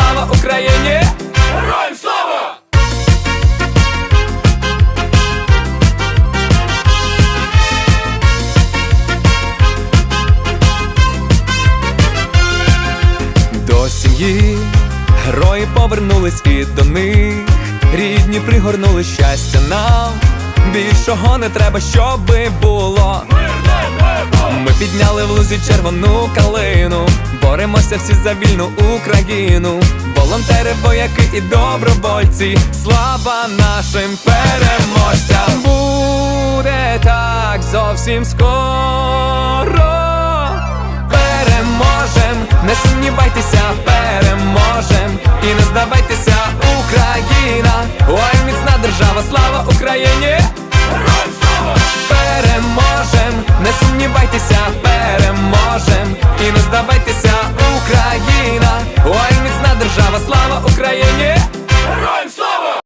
слава Україні! Героям слава! До сім'ї герої повернулись і до них рідні пригорнули щастя нам. Більшого не треба, щоби було. Ми підняли в лузі червону калину, Боремося всі за вільну Україну, волонтери, вояки і добровольці, слава нашим переможцям! Буде так зовсім скоро. Переможем, не сумнівайтеся, переможем і не здавайтеся, Україна, ой, міцна держава, слава Україні! Переможем, не сумнівайтеся, переможем і не здавайтеся.